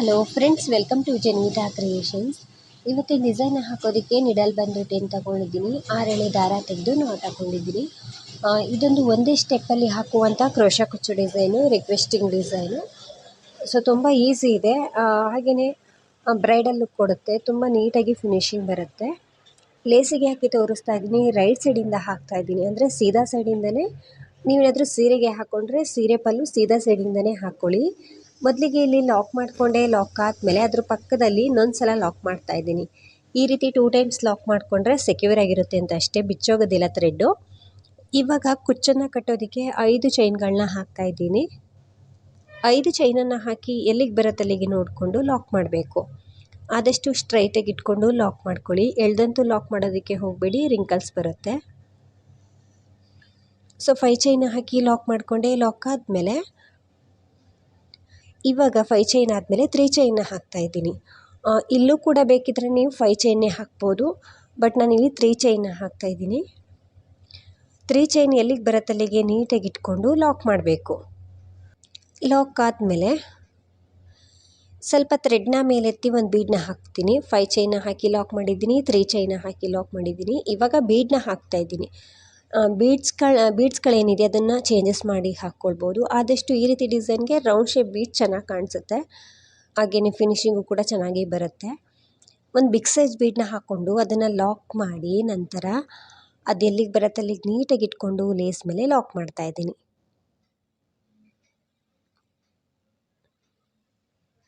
Hello friends welcome to Jenvita creations ಇವತ್ತು design ಹಾಕೋದಕ್ಕೆ needle ಬಂದು ಟೆನ್ ತಗೊಂಡಿದ್ದೀನಿ? ಆರೆಳೆ ದಾರ ತೆಗೆದು ನಾಟ್ ತಗೊಂಡಿದ್ದೀನಿ ಇದೊಂದು ಒಂದೇ ಸ್ಟೆಪ್ಪಲ್ಲಿ ಹಾಕುವಂಥ ಕ್ರೋಶ ಕುಚ್ಚು ಡಿಸೈನು ರಿಕ್ವೆಸ್ಟಿಂಗ್ ಡಿಸೈನು ಸೊ ತುಂಬ ಈಸಿ ಇದೆ. ಹಾಗೆಯೇ ಬ್ರೈಡಲ್ ಲುಕ್ ಕೊಡುತ್ತೆ. ತುಂಬ ನೀಟಾಗಿ ಫಿನಿಶಿಂಗ್ ಬರುತ್ತೆ. ಲೇಸಿಗೆ ಹಾಕಿ ತೋರಿಸ್ತಾ ಇದ್ದೀನಿ. ರೈಟ್ ಸೈಡಿಂದ ಹಾಕ್ತಾ ಇದ್ದೀನಿ. ಅಂದರೆ ಸೀದಾ ಸೈಡಿಂದನೇ ನೀವೇನಾದರೂ ಸೀರೆಗೆ ಹಾಕ್ಕೊಂಡ್ರೆ ಸೀರೆ ಪಲ್ಲು ಸೀದಾ ಸೈಡಿಂದನೇ ಹಾಕ್ಕೊಳ್ಳಿ ಮೊದಲಿಗೆ ಇಲ್ಲಿ ಲಾಕ್ ಮಾಡಿಕೊಂಡೆ ಲಾಕ್ ಆದಮೇಲೆ ಅದ್ರ ಪಕ್ಕದಲ್ಲಿ ಇನ್ನೊಂದು ಸಲ ಲಾಕ್ ಮಾಡ್ತಾ ಇದ್ದೀನಿ. ಈ ರೀತಿ ಟೂ ಟೈಮ್ಸ್ ಲಾಕ್ ಮಾಡಿಕೊಂಡ್ರೆ ಸೆಕ್ಯೂರ್ ಆಗಿರುತ್ತೆ ಅಂತ ಅಷ್ಟೇ, ಬಿಚ್ಚೋಗೋದಿಲ್ಲ ಥ್ರೆಡ್ಡು ಇವಾಗ ಕುಚ್ಚನ್ನು ಕಟ್ಟೋದಕ್ಕೆ ಐದು ಚೈನ್ಗಳನ್ನ ಹಾಕ್ತಾ ಇದ್ದೀನಿ. ಐದು ಚೈನನ್ನು ಹಾಕಿ ಎಲ್ಲಿಗೆ ಬರುತ್ತೆ ಅಲ್ಲಿಗೆ ನೋಡಿಕೊಂಡು ಲಾಕ್ ಮಾಡಬೇಕು. ಆದಷ್ಟು ಸ್ಟ್ರೈಟಾಗಿ ಇಟ್ಕೊಂಡು ಲಾಕ್ ಮಾಡ್ಕೊಳ್ಳಿ. ಎಳ್ದಂತೂ ಲಾಕ್ ಮಾಡೋದಕ್ಕೆ ಹೋಗಬೇಡಿ ರಿಂಕಲ್ಸ್ ಬರುತ್ತೆ. ಸೊ ಫೈ ಚೈನ್ ಹಾಕಿ ಲಾಕ್ ಮಾಡಿಕೊಂಡೆ ಲಾಕ್ ಆದಮೇಲೆ ಇವಾಗ ಫೈ ಚೈನ್ ಆದಮೇಲೆ ತ್ರೀ ಚೈನ್ನ ಹಾಕ್ತಾ ಇದ್ದೀನಿ. ಇಲ್ಲೂ ಕೂಡ ಬೇಕಿದ್ರೆ ನೀವು ಫೈ ಚೈನ್ನೇ ಹಾಕ್ಬೋದು. ಬಟ್ ನಾನಿಲ್ಲಿ ತ್ರೀ ಚೈನ್ನ ಹಾಕ್ತಾ ಇದ್ದೀನಿ. ತ್ರೀ ಚೈನ್ ಎಲ್ಲಿಗೆ ಬರುತ್ತೆ ಅಲ್ಲಿಗೆ ನೀಟಾಗಿ ಇಟ್ಕೊಂಡು ಲಾಕ್ ಮಾಡಬೇಕು. ಲಾಕ್ ಆದಮೇಲೆ ಸ್ವಲ್ಪ ಥ್ರೆಡ್ನ ಮೇಲೆತ್ತಿ ಒಂದು ಬೀಡನ್ನ ಹಾಕ್ತೀನಿ. ಫೈ ಚೈನ ಹಾಕಿ ಲಾಕ್ ಮಾಡಿದ್ದೀನಿ ತ್ರೀ ಚೈನ ಹಾಕಿ ಲಾಕ್ ಮಾಡಿದ್ದೀನಿ. ಇವಾಗ ಬೀಡನ್ನ ಹಾಕ್ತಾ ಇದ್ದೀನಿ. ಬೀಡ್ಸ್ಗಳ ಬೀಡ್ಸ್ಗಳೇನಿದೆ ಅದನ್ನು ಚೇಂಜಸ್ ಮಾಡಿ ಹಾಕ್ಕೊಳ್ಬೋದು ಆದಷ್ಟು ಈ ರೀತಿ ಡಿಸೈನ್ಗೆ ರೌಂಡ್ ಶೇಪ್ ಬೀಡ್ಸ್ ಚೆನ್ನಾಗಿ ಕಾಣಿಸುತ್ತೆ. ಹಾಗೆಯೇ ಫಿನಿಶಿಂಗು ಕೂಡ ಚೆನ್ನಾಗಿ ಬರುತ್ತೆ. ಒಂದು ಬಿಗ್ ಸೈಜ್ ಬೀಡನ್ನ ಹಾಕ್ಕೊಂಡು ಅದನ್ನು ಲಾಕ್ ಮಾಡಿ ನಂತರ ಅದು ಎಲ್ಲಿಗೆ ಬರುತ್ತೆ ಅಲ್ಲಿಗೆ ನೀಟಾಗಿ ಇಟ್ಕೊಂಡು ಲೇಸ್ ಮೇಲೆ ಲಾಕ್ ಮಾಡ್ತಾ ಇದ್ದೀನಿ.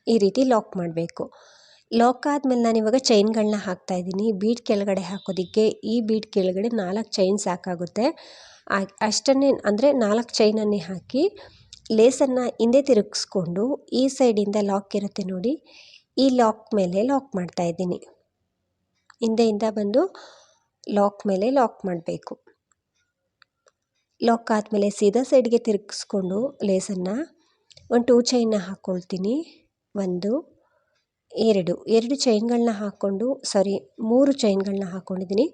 ಈ ರೀತಿ ಲಾಕ್ ಮಾಡಬೇಕು. ಲಾಕ್ ಆದಮೇಲೆ ನಾನು ಇವಾಗ ಚೈನ್ಗಳನ್ನ ಹಾಕ್ತಾ ಇದ್ದೀನಿ. ಬೀಡ್ ಕೆಳಗಡೆ ಹಾಕೋದಕ್ಕೆ ಈ ಬೀಡ್ ಕೆಳಗಡೆ ನಾಲ್ಕು ಚೈನ್ ಸಾಕಾಗುತ್ತೆ ಅಷ್ಟನ್ನೇ, ಅಂದರೆ ನಾಲ್ಕು ಚೈನನ್ನೇ ಹಾಕಿ ಲೇಸನ್ನು ಹಿಂದೆ ತಿರುಗಿಸ್ಕೊಂಡು ಈ ಸೈಡಿಂದ ಲಾಕ್ ಇರುತ್ತೆ ನೋಡಿ. ಈ ಲಾಕ್ ಮೇಲೆ ಲಾಕ್ ಮಾಡ್ತಾ ಇದ್ದೀನಿ. ಹಿಂದೆಯಿಂದ ಬಂದು ಲಾಕ್ ಮೇಲೆ ಲಾಕ್ ಮಾಡಬೇಕು. ಲಾಕ್ ಆದಮೇಲೆ ಸೀದಾ ಸೈಡ್ಗೆ ತಿರುಗಿಸ್ಕೊಂಡು ಲೇಸನ್ನು ಒಂದು ಟೂ ಚೈನ್ನ ಹಾಕ್ಕೊಳ್ತೀನಿ ಒಂದು ಎರಡು ಎರಡು ಚೈನ್ಗಳನ್ನ ಹಾಕ್ಕೊಂಡು ಸಾರಿ ಮೂರು ಚೈನ್ಗಳನ್ನ ಹಾಕ್ಕೊಂಡಿದ್ದೀನಿ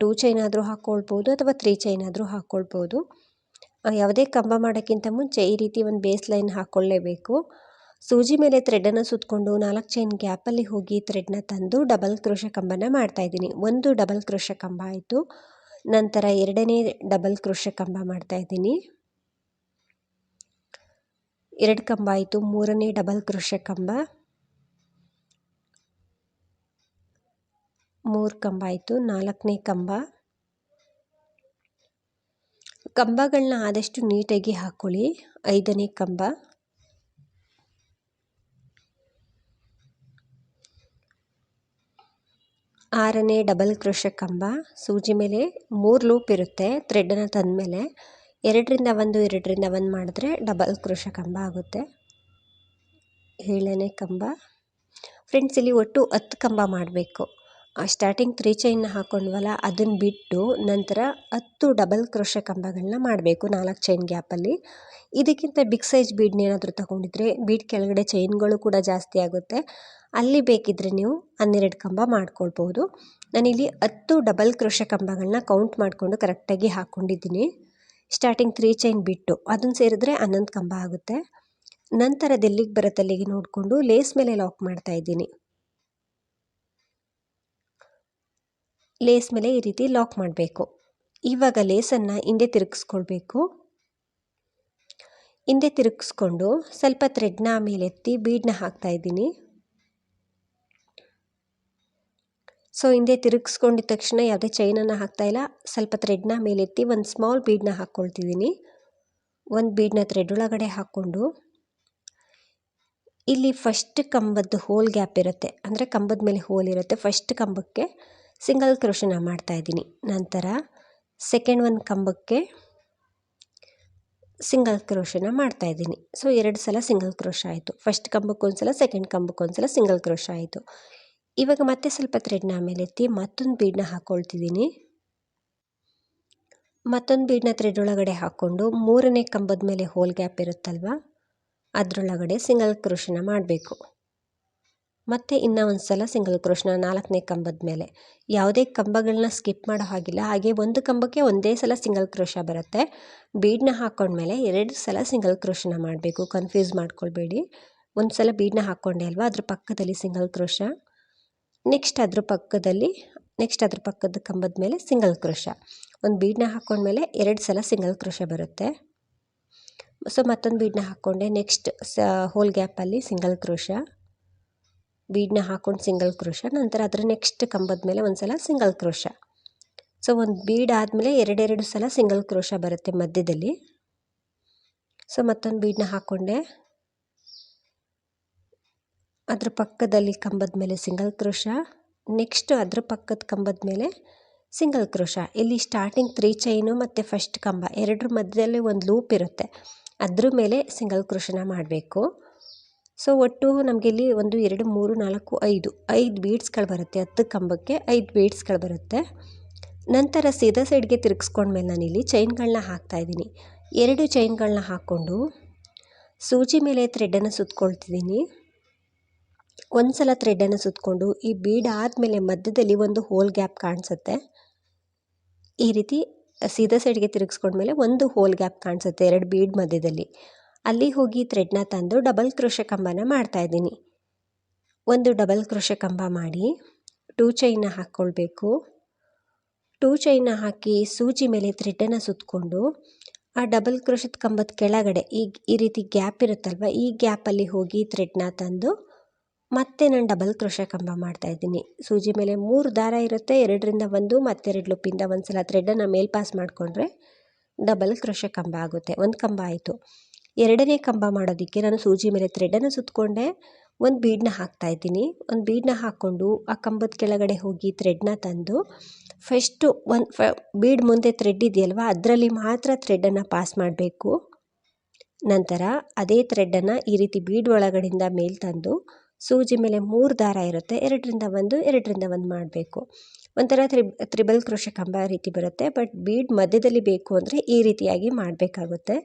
ಟೂ ಚೈನ್ ಆದರೂ ಹಾಕ್ಕೊಳ್ಬೋದು ಅಥವಾ ತ್ರೀ ಚೈನ್ ಆದರೂ ಹಾಕ್ಕೊಳ್ಬೋದು. ಯಾವುದೇ ಕಂಬ ಮಾಡೋಕ್ಕಿಂತ ಮುಂಚೆ ಈ ರೀತಿ ಒಂದು ಬೇಸ್ ಲೈನ್ ಹಾಕ್ಕೊಳ್ಳೇಬೇಕು ಸೂಜಿ ಮೇಲೆ ಥ್ರೆಡನ್ನು ಸುತ್ತಕೊಂಡು ನಾಲ್ಕು ಚೈನ್ ಗ್ಯಾಪಲ್ಲಿ ಹೋಗಿ ಥ್ರೆಡ್ನ ತಂದು ಡಬಲ್ ಕ್ರೋಶ ಕಂಬನ ಮಾಡ್ತಾಯಿದ್ದೀನಿ ಒಂದು ಡಬಲ್ ಕ್ರೋಶ ಕಂಬ ಆಯಿತು. ನಂತರ ಎರಡನೇ ಡಬಲ್ ಕ್ರೋಶ ಕಂಬ ಮಾಡ್ತಾಯಿದ್ದೀನಿ ಎರಡು ಕಂಬ ಆಯಿತು. ಮೂರನೇ ಡಬಲ್ ಕ್ರೋಶ ಕಂಬ. ಮೂರು ಕಂಬ ಆಯಿತು, ನಾಲ್ಕನೇ ಕಂಬ. ಕಂಬಗಳನ್ನ ಆದಷ್ಟು ನೀಟಾಗಿ ಹಾಕ್ಕೊಳ್ಳಿ ಐದನೇ ಕಂಬ. ಆರನೇ ಡಬಲ್ ಕ್ರೋಶ ಕಂಬ. ಸೂಜಿ ಮೇಲೆ ಮೂರು ಲೂಪ್ ಇರುತ್ತೆ ಥ್ರೆಡನ್ನು ತಂದಮೇಲೆ. ಎರಡರಿಂದ ಒಂದು ಎರಡರಿಂದ ಒಂದು ಮಾಡಿದ್ರೆ ಡಬಲ್ ಕ್ರೋಶ ಕಂಬ ಆಗುತ್ತೆ. ಏಳನೇ ಕಂಬ. ಫ್ರೆಂಡ್ಸ್, ಇಲ್ಲಿ ಒಟ್ಟು ಹತ್ತು ಕಂಬ ಮಾಡಬೇಕು. ಸ್ಟಾರ್ಟಿಂಗ್ ತ್ರೀ ಚೈನ್ನ ಹಾಕ್ಕೊಂಡ್ವಲ್ಲ ಅದನ್ನು ಬಿಟ್ಟು ನಂತರ ಹತ್ತು ಡಬಲ್ ಕ್ರೋಶ ಕಂಬಗಳನ್ನ ಮಾಡಬೇಕು ನಾಲ್ಕು ಚೈನ್ ಗ್ಯಾಪಲ್ಲಿ ಇದಕ್ಕಿಂತ ಬಿಗ್ ಸೈಜ್ ಬೀಡ್ನ ಏನಾದರೂ ತಗೊಂಡಿದ್ರೆ ಬೀಡ್ ಕೆಳಗಡೆ ಚೈನ್ಗಳು ಕೂಡ ಜಾಸ್ತಿ ಆಗುತ್ತೆ. ಅಲ್ಲಿ ಬೇಕಿದ್ದರೆ ನೀವು ಹನ್ನೆರಡು ಕಂಬ ಮಾಡ್ಕೊಳ್ಬೋದು. ನಾನಿಲ್ಲಿ ಹತ್ತು ಡಬಲ್ ಕ್ರೋಶ ಕಂಬಗಳನ್ನ ಕೌಂಟ್ ಮಾಡಿಕೊಂಡು ಕರೆಕ್ಟಾಗಿ ಹಾಕ್ಕೊಂಡಿದ್ದೀನಿ ಸ್ಟಾರ್ಟಿಂಗ್ ತ್ರೀ ಚೈನ್ ಬಿಟ್ಟು ಅದನ್ನ ಸೇರಿದ್ರೆ ಹನ್ನೊಂದು ಕಂಬ ಆಗುತ್ತೆ. ನಂತರ ಅದು ಎಲ್ಲಿಗೆ ಬರುತ್ತೆ ಅಲ್ಲಿಗೆ ನೋಡಿಕೊಂಡು ಲೇಸ್ ಮೇಲೆ ಲಾಕ್ ಮಾಡ್ತಾ ಇದ್ದೀನಿ. ಲೇಸ್ ಮೇಲೆ ಈ ರೀತಿ ಲಾಕ್ ಮಾಡಬೇಕು. ಇವಾಗ ಲೇಸನ್ನು ಹಿಂದೆ ತಿರುಗಿಸ್ಕೊಳ್ಬೇಕು. ಹಿಂದೆ ತಿರುಗಿಸ್ಕೊಂಡು ಸ್ವಲ್ಪ ಥ್ರೆಡ್ನ ಮೇಲೆತ್ತಿ ಬೀಡನ್ನ ಹಾಕ್ತಾ ಇದ್ದೀನಿ. ಸೊ ಹಿಂದೆ ತಿರುಗಿಸ್ಕೊಂಡಿದ ತಕ್ಷಣ ಯಾವುದೇ ಚೈನನ್ನು ಹಾಕ್ತಾ ಇಲ್ಲ. ಸ್ವಲ್ಪ ಥ್ರೆಡ್ನ ಮೇಲೆತ್ತಿ ಒಂದು ಸ್ಮಾಲ್ ಬೀಡನ್ನ ಹಾಕ್ಕೊಳ್ತಿದ್ದೀನಿ. ಒಂದು ಬೀಡನ್ನ ಥ್ರೆಡ್ ಒಳಗಡೆ ಹಾಕ್ಕೊಂಡು. ಇಲ್ಲಿ ಫಸ್ಟ್ ಕಂಬದ್ದು ಹೋಲ್ ಗ್ಯಾಪ್ ಇರುತ್ತೆ. ಅಂದರೆ ಕಂಬದ ಮೇಲೆ ಹೋಲ್ ಇರುತ್ತೆ ಫಸ್ಟ್ ಕಂಬಕ್ಕೆ. ಸಿಂಗಲ್ ಕ್ರೋಶನ ಮಾಡ್ತಾಯಿದ್ದೀನಿ ನಂತರ ಸೆಕೆಂಡ್ ಒಂದು ಕಂಬಕ್ಕೆ ಸಿಂಗಲ್ ಕ್ರೋಶನ ಮಾಡ್ತಾ ಇದ್ದೀನಿ. ಸೊ ಎರಡು ಸಲ ಸಿಂಗಲ್ ಕ್ರೋಶ ಆಯಿತು. ಫಸ್ಟ್ ಕಂಬಕ್ಕೆ ಒಂದು ಸಲ ಸೆಕೆಂಡ್ ಕಂಬಕ್ಕೆ ಒಂದು ಸಲ ಸಿಂಗಲ್ ಕ್ರೋಶ ಆಯಿತು. ಇವಾಗ ಮತ್ತೆ ಸ್ವಲ್ಪ ಥ್ರೆಡ್ನ ಮೇಲೆತ್ತಿ ಮತ್ತೊಂದು ಬೀಡ್ನ ಹಾಕ್ಕೊಳ್ತಿದ್ದೀನಿ ಮತ್ತೊಂದು ಬೀಡ್ನ ಥ್ರೆಡ್ ಒಳಗಡೆ ಹಾಕ್ಕೊಂಡು ಮೂರನೇ ಕಂಬದ ಮೇಲೆ ಹೋಲ್ ಗ್ಯಾಪ್ ಇರುತ್ತಲ್ವ, ಅದರೊಳಗಡೆ ಸಿಂಗಲ್ ಕ್ರೋಶನ ಮಾಡಬೇಕು. ಮತ್ತು ಇನ್ನೂ ಒಂದು ಸಲ ಸಿಂಗಲ್ ಕ್ರೋಶನ ನಾಲ್ಕನೇ ಕಂಬದ ಮೇಲೆ. ಯಾವುದೇ ಕಂಬಗಳನ್ನ ಸ್ಕಿಪ್ ಮಾಡೋ ಹಾಗಿಲ್ಲ. ಹಾಗೆ ಒಂದು ಕಂಬಕ್ಕೆ ಒಂದೇ ಸಲ ಸಿಂಗಲ್ ಕ್ರೋಶ ಬರುತ್ತೆ. ಬೀಡನ್ನ ಹಾಕ್ಕೊಂಡ್ಮೇಲೆ ಎರಡು ಸಲ ಸಿಂಗಲ್ ಕ್ರೋಶನ ಮಾಡಬೇಕು. ಕನ್ಫ್ಯೂಸ್ ಮಾಡ್ಕೊಳ್ಬೇಡಿ. ಒಂದು ಸಲ ಬೀಡನ್ನ ಹಾಕ್ಕೊಂಡೆ ಅಲ್ವಾ? ಅದ್ರ ಪಕ್ಕದಲ್ಲಿ ಸಿಂಗಲ್ ಕ್ರೋಶ ನೆಕ್ಸ್ಟ್ ಅದ್ರ ಪಕ್ಕದಲ್ಲಿ ನೆಕ್ಸ್ಟ್ ಅದ್ರ ಪಕ್ಕದ ಕಂಬದ ಮೇಲೆ ಸಿಂಗಲ್ ಕ್ರೋಶ ಒಂದು ಬೀಡನ್ನ ಹಾಕ್ಕೊಂಡ್ಮೇಲೆ ಎರಡು ಸಲ ಸಿಂಗಲ್ ಕ್ರೋಶ ಬರುತ್ತೆ. ಸೊ ಮತ್ತೊಂದು ಬೀಡನ್ನ ಹಾಕ್ಕೊಂಡೆ ನೆಕ್ಸ್ಟ್ ಸ ಹೋಲ್ ಗ್ಯಾಪಲ್ಲಿ ಸಿಂಗಲ್ ಕ್ರೋಶ ಬೀಡನ್ನ ಹಾಕ್ಕೊಂಡು ಸಿಂಗಲ್ ಕ್ರೋಶ ನಂತರ ಅದರ ನೆಕ್ಸ್ಟ್ ಕಂಬದ ಮೇಲೆ ಒಂದು ಸಲ ಸಿಂಗಲ್ ಕ್ರೋಶ ಸೊ ಒಂದು ಬೀಡ್ ಆದಮೇಲೆ ಎರಡೆರಡು ಸಲ ಸಿಂಗಲ್ ಕ್ರೋಶ ಬರುತ್ತೆ ಮಧ್ಯದಲ್ಲಿ. ಸೊ ಮತ್ತೊಂದು ಬೀಡನ್ನ ಹಾಕ್ಕೊಂಡೆ ಅದ್ರ ಪಕ್ಕದಲ್ಲಿ ಕಂಬದ ಮೇಲೆ ಸಿಂಗಲ್ ಕ್ರೋಶ ನೆಕ್ಸ್ಟ್ ಅದ್ರ ಪಕ್ಕದ ಕಂಬದ ಮೇಲೆ ಸಿಂಗಲ್ ಕ್ರೋಶ ಇಲ್ಲಿ ಸ್ಟಾರ್ಟಿಂಗ್ ತ್ರೀ ಚೈನು ಮತ್ತು ಫಸ್ಟ್ ಕಂಬ, ಎರಡರ ಮಧ್ಯದಲ್ಲಿ ಒಂದು ಲೂಪ್ ಇರುತ್ತೆ. ಅದ್ರ ಮೇಲೆ ಸಿಂಗಲ್ ಕ್ರೋಶನ ಮಾಡಬೇಕು. ಸೊ ಒಟ್ಟು ನಮಗೆ ಇಲ್ಲಿ ಒಂದು ಎರಡು ಮೂರು ನಾಲ್ಕು ಐದು ಐದು ಬೀಡ್ಸ್ಗಳು ಬರುತ್ತೆ. ಹತ್ತು ಕಂಬಕ್ಕೆ ಐದು ಬೀಡ್ಸ್ಗಳು ಬರುತ್ತೆ. ನಂತರ ಸೀದಾ ಸೈಡ್ಗೆ ತಿರುಗಿಸ್ಕೊಂಡ್ಮೇಲೆ ನಾನಿಲ್ಲಿ ಚೈನ್ಗಳನ್ನ ಹಾಕ್ತಾಯಿದ್ದೀನಿ ಎರಡು ಚೈನ್ಗಳನ್ನ ಹಾಕ್ಕೊಂಡು ಸೂಜಿ ಮೇಲೆ ಥ್ರೆಡ್ಡನ್ನು ಸುತ್ಕೊಳ್ತಿದ್ದೀನಿ. ಒಂದು ಸಲ ಥ್ರೆಡನ್ನು ಸುತ್ತಕೊಂಡು ಈ ಬೀಡ್ ಆದಮೇಲೆ ಮಧ್ಯದಲ್ಲಿ ಒಂದು ಹೋಲ್ ಗ್ಯಾಪ್ ಕಾಣಿಸುತ್ತೆ. ಈ ರೀತಿ ಸೀದಾ ಸೈಡ್ಗೆ ತಿರುಗಿಸ್ಕೊಂಡ್ಮೇಲೆ ಒಂದು ಹೋಲ್ ಗ್ಯಾಪ್ ಕಾಣಿಸುತ್ತೆ ಎರಡು ಬೀಡ್ ಮಧ್ಯದಲ್ಲಿ. ಅಲ್ಲಿ ಹೋಗಿ ಥ್ರೆಡ್ನ ತಂದು ಡಬಲ್ ಕ್ರೋಶ ಕಂಬನ ಮಾಡ್ತಾಯಿದ್ದೀನಿ ಒಂದು ಡಬಲ್ ಕ್ರೋಶ ಕಂಬ ಮಾಡಿ ಟೂ ಚೈನ ಹಾಕ್ಕೊಳ್ಬೇಕು. ಟೂ ಚೈನ ಹಾಕಿ ಸೂಜಿ ಮೇಲೆ ಥ್ರೆಡ್ಡನ್ನು ಸುತ್ತಕೊಂಡು ಆ ಡಬಲ್ ಕ್ರೋಶದ ಕಂಬದ ಕೆಳಗಡೆ ಈ ಈ ರೀತಿ ಗ್ಯಾಪ್ ಇರುತ್ತಲ್ವ, ಈ ಗ್ಯಾಪಲ್ಲಿ ಹೋಗಿ ಥ್ರೆಡ್ನ ತಂದು ಮತ್ತೆ ನಾನು ಡಬಲ್ ಕ್ರೋಶ ಕಂಬ ಮಾಡ್ತಾಯಿದ್ದೀನಿ ಸೂಜಿ ಮೇಲೆ ಮೂರು ದಾರ ಇರುತ್ತೆ, ಎರಡರಿಂದ ಒಂದು, ಮತ್ತೆರಡು ಲುಪ್ಪಿಂದ ಒಂದು ಸಲ ಥ್ರೆಡ್ಡನ್ನು ಮೇಲ್ಪಾಸ್ ಮಾಡಿಕೊಂಡ್ರೆ ಡಬಲ್ ಕ್ರೋಶ ಕಂಬ ಆಗುತ್ತೆ. ಒಂದು ಕಂಬ ಆಯಿತು. ಎರಡನೇ ಕಂಬ ಮಾಡೋದಕ್ಕೆ ನಾನು ಸೂಜಿ ಮೇಲೆ ಥ್ರೆಡನ್ನು ಸುತ್ತಕೊಂಡೆ ಒಂದು ಬೀಡನ್ನ ಹಾಕ್ತಾಯಿದ್ದೀನಿ ಒಂದು ಬೀಡನ್ನ ಹಾಕ್ಕೊಂಡು ಆ ಕಂಬದ ಕೆಳಗಡೆ ಹೋಗಿ ಥ್ರೆಡ್ನ ತಂದು ಫಸ್ಟು ಒಂದು ಫ, ಬೀಡ್ ಮುಂದೆ ಥ್ರೆಡ್ ಇದೆಯಲ್ವ, ಅದರಲ್ಲಿ ಮಾತ್ರ ಥ್ರೆಡನ್ನು ಪಾಸ್ ಮಾಡಬೇಕು. ನಂತರ ಅದೇ ಥ್ರೆಡನ್ನು ಈ ರೀತಿ ಬೀಡ್ ಒಳಗಡೆಯಿಂದ ಮೇಲೆ ತಂದು, ಸೂಜಿ ಮೇಲೆ ಮೂರು ದಾರ ಇರುತ್ತೆ. ಎರಡರಿಂದ ಒಂದು ಎರಡರಿಂದ ಒಂದು ಮಾಡಬೇಕು. ಒಂಥರ ತ್ರಿಬ್ ತ್ರಿಬಲ್ ಕೃಷಿ ಕಂಬ ರೀತಿ ಬರುತ್ತೆ. ಬಟ್ ಬೀಡ್ ಮಧ್ಯದಲ್ಲಿ ಬೇಕು ಅಂದರೆ ಈ ರೀತಿಯಾಗಿ ಮಾಡಬೇಕಾಗುತ್ತೆ.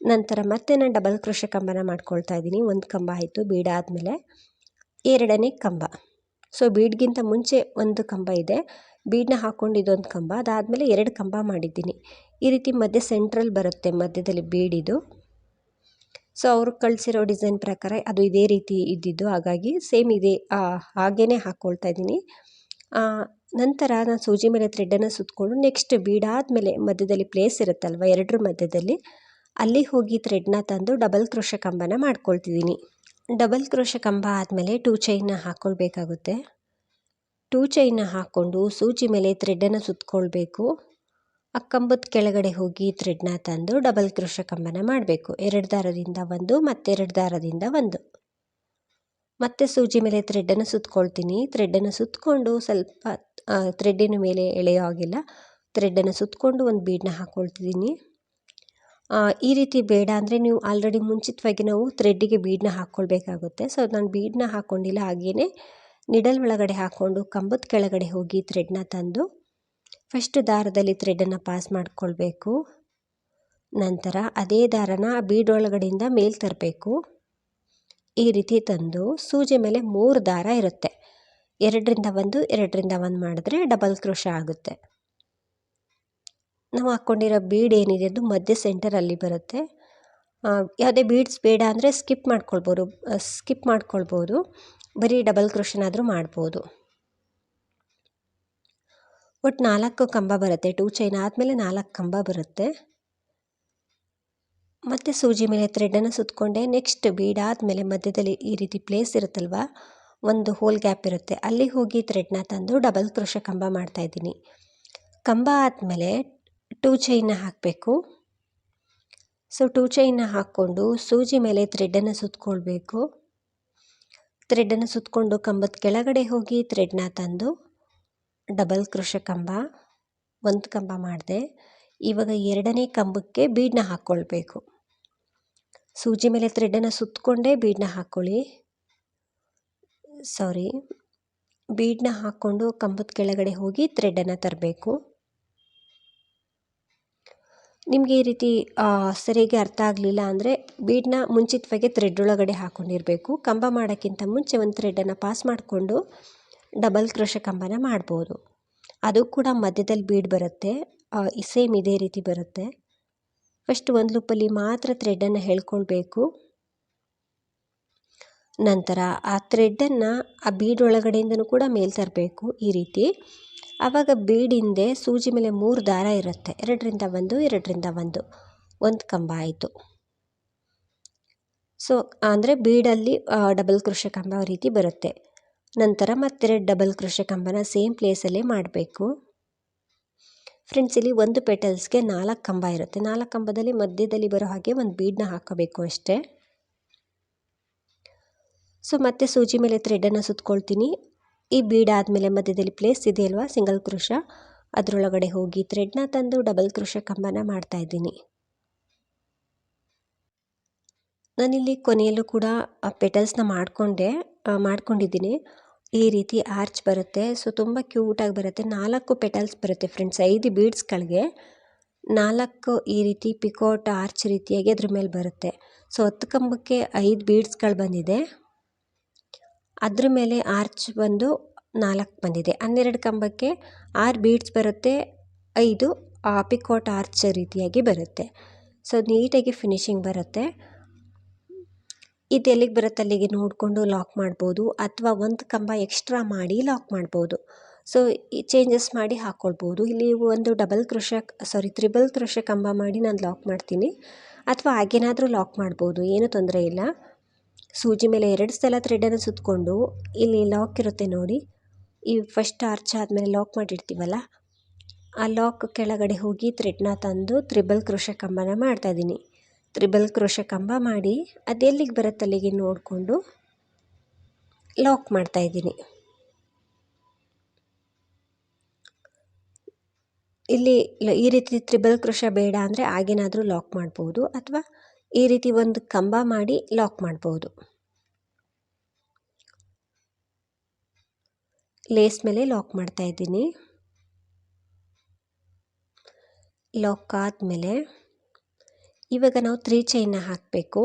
ನಂತರ ಮತ್ತೆ ನಾನು ಡಬಲ್ ಕ್ರೋಶ ಕಂಬನ ಮಾಡ್ಕೊಳ್ತಾ ಇದ್ದೀನಿ. ಒಂದು ಕಂಬ ಆಯಿತು, ಬೀಡ ಆದಮೇಲೆ ಎರಡನೇ ಕಂಬ. ಸೊ ಬೀಡ್ಗಿಂತ ಮುಂಚೆ ಒಂದು ಕಂಬ ಇದೆ. ಬೀಡನ್ನ ಹಾಕ್ಕೊಂಡು ಇದೊಂದು ಕಂಬ. ಅದಾದಮೇಲೆ ಎರಡು ಕಂಬ ಮಾಡಿದ್ದೀನಿ. ಈ ರೀತಿ ಮಧ್ಯೆ ಸೆಂಟ್ರಲ್ ಬರುತ್ತೆ, ಮಧ್ಯದಲ್ಲಿ ಬೀಡಿದು ಸೊ ಅವರು ಕಳಿಸಿರೋ ಡಿಸೈನ್ ಪ್ರಕಾರ ಅದು ಇದೇ ರೀತಿ ಇದ್ದಿದ್ದು. ಹಾಗಾಗಿ ಸೇಮ್ ಇದೇ ಹಾಗೇ ಹಾಕ್ಕೊಳ್ತಾ ಇದ್ದೀನಿ. ನಂತರ ನಾನು ಸೂಜಿ ಮೇಲೆ ಥ್ರೆಡ್ಡನ್ನು ಸುತ್ತಕೊಂಡು ನೆಕ್ಸ್ಟ್ ಬೀಡಾದ ಮೇಲೆ ಮಧ್ಯದಲ್ಲಿ ಪ್ಲೇಸ್ ಇರುತ್ತಲ್ವ, ಎರಡರ ಮಧ್ಯದಲ್ಲಿ ಅಲ್ಲಿ ಹೋಗಿ ಥ್ರೆಡ್ನ ತಂದು ಡಬಲ್ ಕ್ರೋಶ ಕಂಬನ ಮಾಡ್ಕೊಳ್ತಿದ್ದೀನಿ. ಡಬಲ್ ಕ್ರೋಶ ಕಂಬ ಆದಮೇಲೆ ಟೂ ಚೈನ್ನ ಹಾಕ್ಕೊಳ್ಬೇಕಾಗುತ್ತೆ ಟೂ ಚೈನ್ನ ಹಾಕ್ಕೊಂಡು ಸೂಜಿ ಮೇಲೆ ಥ್ರೆಡ್ಡನ್ನು ಸುತ್ತಕೊಳ್ಬೇಕು ಆ ಕಂಬದ ಕೆಳಗಡೆ ಹೋಗಿ ಥ್ರೆಡ್ನ ತಂದು ಡಬಲ್ ಕ್ರೋಶ ಕಂಬನ ಮಾಡಬೇಕು. ಎರಡು ದಾರದಿಂದ ಒಂದು, ಮತ್ತೆರಡು ದಾರದಿಂದ ಒಂದು. ಮತ್ತೆ ಸೂಜಿ ಮೇಲೆ ಥ್ರೆಡ್ಡನ್ನು ಸುತ್ತಕೊಳ್ತೀನಿ ಥ್ರೆಡ್ಡನ್ನು ಸುತ್ತಕೊಂಡು ಸ್ವಲ್ಪ ಥ್ರೆಡ್ಡಿನ ಮೇಲೆ ಎಳೆಯೋ ಹಾಗಿಲ್ಲ. ಥ್ರೆಡ್ಡನ್ನು ಸುತ್ತಕೊಂಡು ಒಂದು ಬೀಡನ್ನ ಹಾಕ್ಕೊಳ್ತಿದ್ದೀನಿ ಈ ರೀತಿ ಬೇಡ ಅಂದರೆ ನೀವು ಆಲ್ರೆಡಿ ಮುಂಚಿತವಾಗಿ ನಾವು ಥ್ರೆಡ್ಡಿಗೆ ಬೀಡನ್ನ ಹಾಕ್ಕೊಳ್ಬೇಕಾಗುತ್ತೆ. ಸೊ ನಾನು ಬೀಡನ್ನ ಹಾಕ್ಕೊಂಡಿಲ್ಲ ಹಾಗೆಯೇ ನಿಡಲ್ ಒಳಗಡೆ ಹಾಕ್ಕೊಂಡು ಕಂಬದ ಕೆಳಗಡೆ ಹೋಗಿ ಥ್ರೆಡ್ನ ತಂದು ಫಸ್ಟ್ ದಾರದಲ್ಲಿ ಥ್ರೆಡನ್ನು ಪಾಸ್ ಮಾಡಿಕೊಳ್ಬೇಕು. ನಂತರ ಅದೇ ದಾರನ ಬೀಡ್ ಒಳಗಡೆಯಿಂದ ಮೇಲೆ ತರಬೇಕು. ಈ ರೀತಿ ತಂದು ಸೂಜಿ ಮೇಲೆ ಮೂರು ದಾರ ಇರುತ್ತೆ. ಎರಡರಿಂದ ಒಂದು ಎರಡರಿಂದ ಒಂದು ಮಾಡಿದ್ರೆ ಡಬಲ್ ಕ್ರೋಶ ಆಗುತ್ತೆ. ನಾವು ಹಾಕ್ಕೊಂಡಿರೋ ಬೀಡ್ ಏನಿದೆ ಅದು ಮಧ್ಯ ಸೆಂಟರಲ್ಲಿ ಬರುತ್ತೆ. ಯಾವುದೇ ಬೀಡ್ಸ್ ಬೇಡ ಅಂದರೆ ಸ್ಕಿಪ್ ಮಾಡ್ಕೊಳ್ಬೋದು ಸ್ಕಿಪ್ ಮಾಡ್ಕೊಳ್ಬೋದು, ಬರೀ ಡಬಲ್ ಕ್ರೋಶನಾದರೂ ಮಾಡ್ಬೋದು. ಒಟ್ಟು ನಾಲ್ಕು ಕಂಬ ಬರುತ್ತೆ ಟೂ ಚೈನ್ ಆದಮೇಲೆ ನಾಲ್ಕು ಕಂಬ ಬರುತ್ತೆ. ಮತ್ತು ಸೂಜಿ ಮೇಲೆ ಥ್ರೆಡನ್ನು ಸುತ್ತಕೊಂಡೆ ನೆಕ್ಸ್ಟ್ ಬೀಡಾದಮೇಲೆ ಮಧ್ಯದಲ್ಲಿ ಈ ರೀತಿ ಪ್ಲೇಸ್ ಇರುತ್ತಲ್ವ, ಒಂದು ಹೋಲ್ ಗ್ಯಾಪ್ ಇರುತ್ತೆ. ಅಲ್ಲಿ ಹೋಗಿ ಥ್ರೆಡ್ನ ತಂದು ಡಬಲ್ ಕ್ರೋಷ ಕಂಬ ಮಾಡ್ತಾಯಿದ್ದೀನಿ ಕಂಬ ಆದಮೇಲೆ ಟೂ ಚೈನ್ನ ಹಾಕಬೇಕು. ಸೊ, ಟೂ ಚೈನ್ನ ಹಾಕ್ಕೊಂಡು ಸೂಜಿ ಮೇಲೆ ಥ್ರೆಡ್ಡನ್ನು ಸುತ್ತಕೊಳ್ಬೇಕು ಥ್ರೆಡ್ಡನ್ನು ಸುತ್ತಕೊಂಡು ಕಂಬದ ಕೆಳಗಡೆ ಹೋಗಿ ಥ್ರೆಡ್ನ ತಂದು ಡಬಲ್ ಕೃಷ ಕಂಬ, ಒಂದು ಕಂಬ ಮಾಡಿದೆ. ಇವಾಗ ಎರಡನೇ ಕಂಬಕ್ಕೆ ಬೀಡನ್ನ ಹಾಕ್ಕೊಳ್ಬೇಕು. ಸೂಜಿ ಮೇಲೆ ಥ್ರೆಡ್ಡನ್ನು ಸುತ್ತಕೊಂಡೇ ಬೀಡನ್ನ ಹಾಕ್ಕೊಳ್ಳಿ. ಸಾರಿ ಬೀಡನ್ನ ಹಾಕ್ಕೊಂಡು ಕಂಬದ ಕೆಳಗಡೆ ಹೋಗಿ ಥ್ರೆಡ್ಡನ್ನು ತರಬೇಕು. ನಿಮಗೆ ಈ ರೀತಿ ಸರಿಯಾಗಿ ಅರ್ಥ ಆಗಲಿಲ್ಲ ಅಂದರೆ ಬೀಡನ್ನ ಮುಂಚಿತವಾಗಿ ಥ್ರೆಡ್ ಒಳಗಡೆ ಹಾಕ್ಕೊಂಡಿರಬೇಕು ಕಂಬ ಮಾಡೋಕ್ಕಿಂತ ಮುಂಚೆ ಒಂದು ಥ್ರೆಡನ್ನು ಪಾಸ್ ಮಾಡಿಕೊಂಡು ಡಬಲ್ ಕ್ರೋಶ ಕಂಬನ ಮಾಡ್ಬೋದು. ಅದು ಕೂಡ ಮಧ್ಯದಲ್ಲಿ ಬೀಡ್ ಬರುತ್ತೆ. ಸೇಮ್ ಇದೇ ರೀತಿ ಬರುತ್ತೆ. ಫಸ್ಟ್ ಒಂದು ಲೂಪಲ್ಲಿ ಮಾತ್ರ ಥ್ರೆಡನ್ನು ಹೇಳ್ಕೊಳ್ಬೇಕು. ನಂತರ ಆ ಥ್ರೆಡ್ಡನ್ನು ಆ ಬೀಡ್ ಒಳಗಡೆಯಿಂದನೂ ಕೂಡ ಮೇಲೆ ತರಬೇಕು ಈ ರೀತಿ. ಆವಾಗ ಬೀಡಿಂದೆ ಸೂಜಿ ಮೇಲೆ ಮೂರು ದಾರ ಇರುತ್ತೆ. ಎರಡರಿಂದ ಒಂದು ಎರಡರಿಂದ ಒಂದು. ಒಂದು ಕಂಬ ಆಯಿತು. ಸೊ ಅಂದರೆ ಬೀಡಲ್ಲಿ ಡಬಲ್ ಕೃಷಿ ಕಂಬ ರೀತಿ ಬರುತ್ತೆ. ನಂತರ ಮತ್ತೆರಡು ಡಬಲ್ ಕೃಷಿ ಕಂಬನ ಸೇಮ್ ಪ್ಲೇಸಲ್ಲೇ ಮಾಡಬೇಕು. ಫ್ರೆಂಡ್ಸ್ ಇಲ್ಲಿ ಒಂದು ಪೆಟಲ್ಸ್ಗೆ ನಾಲ್ಕು ಕಂಬ ಇರುತ್ತೆ. ನಾಲ್ಕು ಕಂಬದಲ್ಲಿ ಮಧ್ಯದಲ್ಲಿ ಬರೋ ಹಾಗೆ ಒಂದು ಬೀಡನ್ನ ಹಾಕೋಬೇಕು ಅಷ್ಟೇ. ಸೊ ಮತ್ತೆ ಸೂಜಿ ಮೇಲೆ ಥ್ರೆಡನ್ನು ಸುತ್ಕೊಳ್ತೀನಿ. ಈ ಬೀಡ್ ಆದಮೇಲೆ ಮಧ್ಯದಲ್ಲಿ ಪ್ಲೇಸ್ ಇದೆಯಲ್ವಾ ಸಿಂಗಲ್ ಕ್ರೋಶ ಅದರೊಳಗಡೆ ಹೋಗಿ ಥ್ರೆಡ್ನ ತಂದು ಡಬಲ್ ಕ್ರೋಶ ಕಂಬನ ಮಾಡ್ತಾ ಇದ್ದೀನಿ. ನಾನಿಲ್ಲಿ ಕೊನೆಯಲ್ಲೂ ಕೂಡ ಪೆಟಲ್ಸ್ನ ಮಾಡಿಕೊಂಡೆ ಮಾಡ್ಕೊಂಡಿದ್ದೀನಿ. ಈ ರೀತಿ ಆರ್ಚ್ ಬರುತ್ತೆ. ಸೊ ತುಂಬ ಕ್ಯೂಟಾಗಿ ಬರುತ್ತೆ. ನಾಲ್ಕು ಪೆಟಲ್ಸ್ ಬರುತ್ತೆ ಫ್ರೆಂಡ್ಸ್ ಐದು ಬೀಡ್ಸ್ಗಳಿಗೆ ನಾಲ್ಕು ಈ ರೀತಿ ಪಿಕೋಟ್ ಆರ್ಚ್ ರೀತಿಯಾಗಿ ಅದ್ರ ಮೇಲೆ ಬರುತ್ತೆ. ಸೊ ಹತ್ತು ಕಂಬಕ್ಕೆ ಐದು ಬೀಡ್ಸ್ಗಳು ಬಂದಿದೆ. ಅದ್ರ ಮೇಲೆ ಆರ್ಚ್ ಬಂದು ನಾಲ್ಕು ಬಂದಿದೆ. ಹನ್ನೆರಡು ಕಂಬಕ್ಕೆ ಆರು ಬೀಡ್ಸ್ ಬರುತ್ತೆ, ಐದು ಪಿಕೋಟ್ ಆರ್ಚ್ ರೀತಿಯಾಗಿ ಬರುತ್ತೆ. ಸೊ ನೀಟಾಗಿ ಫಿನಿಶಿಂಗ್ ಬರುತ್ತೆ. ಇದು ಎಲ್ಲಿಗೆ ಬರುತ್ತೆ? ಅಲ್ಲಿಗೆ ನೋಡಿಕೊಂಡು ಲಾಕ್ ಮಾಡ್ಬೋದು. ಅಥವಾ ಒಂದು ಕಂಬ ಎಕ್ಸ್ಟ್ರಾ ಮಾಡಿ ಲಾಕ್ ಮಾಡ್ಬೋದು. ಸೊ ಈ ಚೇಂಜಸ್ ಮಾಡಿ ಹಾಕ್ಕೊಳ್ಬೋದು ಇಲ್ಲಿ ಒಂದು ಡಬಲ್ ಕೃಷ ಸಾರಿ ತ್ರಿಬಲ್ ಕೃಷ ಕಂಬ ಮಾಡಿ ನಾನು ಲಾಕ್ ಮಾಡ್ತೀನಿ. ಅಥವಾ ಹಾಗೇನಾದರೂ ಲಾಕ್ ಮಾಡ್ಬೋದು. ಏನೂ ತೊಂದರೆ ಇಲ್ಲ. ಸೂಜಿ ಮೇಲೆ ಎರಡು ಸಲ ಥ್ರೆಡನ್ನು ಸುತ್ತಕೊಂಡು ಇಲ್ಲಿ ಲಾಕ್ ಇರುತ್ತೆ ನೋಡಿ. ಈ ಫಸ್ಟ್ ಆರ್ಚ್ ಆದಮೇಲೆ ಲಾಕ್ ಮಾಡಿರ್ತೀವಲ್ಲ, ಆ ಲಾಕ್ ಕೆಳಗಡೆ ಹೋಗಿ ಥ್ರೆಡ್ನ ತಂದು ತ್ರಿಬಲ್ ಕ್ರೋಶ ಕಂಬನ ಮಾಡ್ತಾಯಿದ್ದೀನಿ ತ್ರಿಬಲ್ ಕ್ರೋಶ ಕಂಬ ಮಾಡಿ ಅದೆಲ್ಲಿಗೆ ಬರುತ್ತೆ ಅಲ್ಲಿಗೆ ನೋಡಿಕೊಂಡು ಲಾಕ್ ಮಾಡ್ತಾಯಿದ್ದೀನಿ ಇಲ್ಲಿ ಈ ರೀತಿ ತ್ರಿಬಲ್ ಕ್ರೋಶ ಬೇಡ ಅಂದರೆ ಆಗೇನಾದರೂ ಲಾಕ್ ಮಾಡ್ಬೋದು ಅಥವಾ ಈ ರೀತಿ ಒಂದು ಕಂಬ ಮಾಡಿ ಲಾಕ್ ಮಾಡ್ಬೋದು. ಲೇಸ್ ಮೇಲೆ ಲಾಕ್ ಮಾಡ್ತಾ ಇದ್ದೀನಿ. ಲಾಕ್ ಆದಮೇಲೆ ಇವಾಗ ನಾವು ತ್ರೀ ಚೈನ ಹಾಕಬೇಕು.